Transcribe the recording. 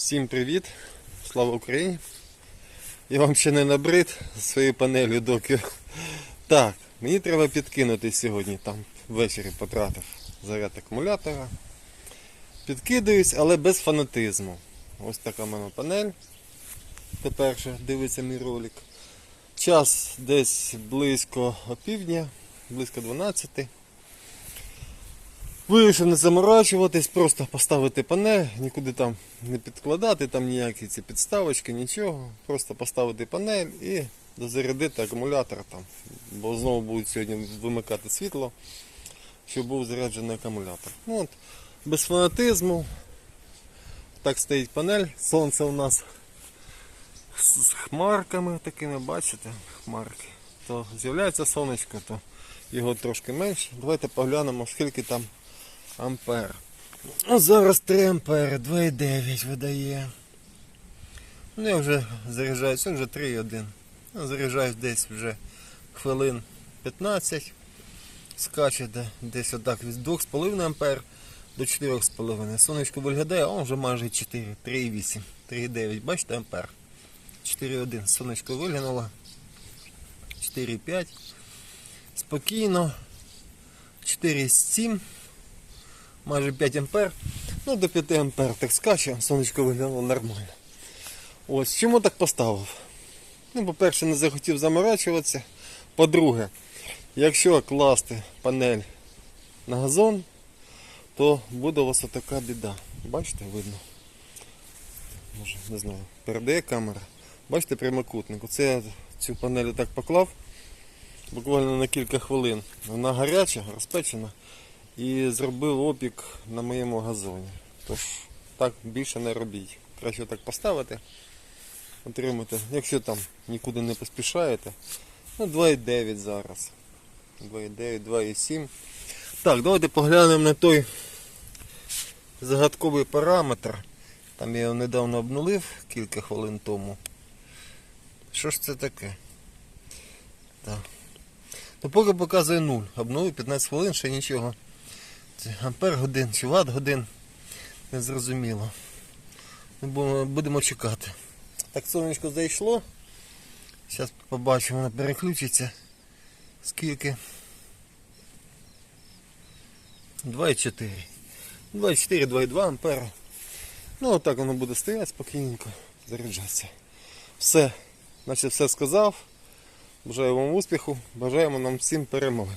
Всім привіт! Слава Україні! Я вам ще не набрид своєю панелью доки. Так, мені треба підкинути сьогодні, там ввечері потратив заряд акумулятора. Підкидаюсь, але без фанатизму. Ось така в мене панель. Тепер ще дивиться мій ролик. Час десь близько опівдня, близько 12. Вирішив не заморачуватись, просто поставити панель, нікуди там не підкладати, там ніякі ці підставочки, нічого. Просто поставити панель і дозарядити акумулятор там. Бо знову будуть сьогодні вимикати світло, щоб був заряджений акумулятор. Ну, от, без фанатизму. Так стоїть панель. Сонце у нас з хмарками такими, бачите, хмарки. То з'являється сонечко, то його трошки менше. Давайте поглянемо, скільки там ампер. Ну, зараз 3 ампери, 2,9 видає. Ну, я вже заряджаюсь, це вже 3,1. Ну, заряджаюсь десь вже хвилин 15. Скаче десь отак від 2,5 ампер до 4,5. Сонечко виглядає, а он вже майже 4, 3,8, 3,9. Бачите, ампер. 4,1. Сонечко виглянуло. 4,5. Спокійно. 4,7 майже 5 ампер. Ну до 5 ампер так скаче, сонечко виглядало нормально. Ось чому так поставив? Ну, по-перше, не захотів заморачуватися. По-друге, якщо класти панель на газон, то буде у вас така біда. Бачите, видно? Може, не знаю, передає камера. Бачите прямокутник. Оце я цю панель так поклав буквально на кілька хвилин. Вона гаряча, розпечена і зробив опік на моєму газоні. Тож так більше не робіть. Краще так поставити, отримати. Якщо там нікуди не поспішаєте, ну 2,9 зараз. 2,9, 2,7. Так, давайте поглянемо на той загадковий параметр. Там я його недавно обнулив кілька хвилин тому. Що ж це таке? Так. Ну поки показує 0. Обновив 15 хвилин, ще нічого. Ампер годин чи ватт годин. Не зрозуміло. Ну, Будемо чекати. Так, сонечко зайшло. Зараз побачимо, воно переключиться. Скільки? 2,4. 2,4, 2,2 ампера. Ну отак воно буде стояти спокійненько, заряджатися. Все. Значить все сказав. Бажаю вам успіху, бажаємо нам всім перемоги.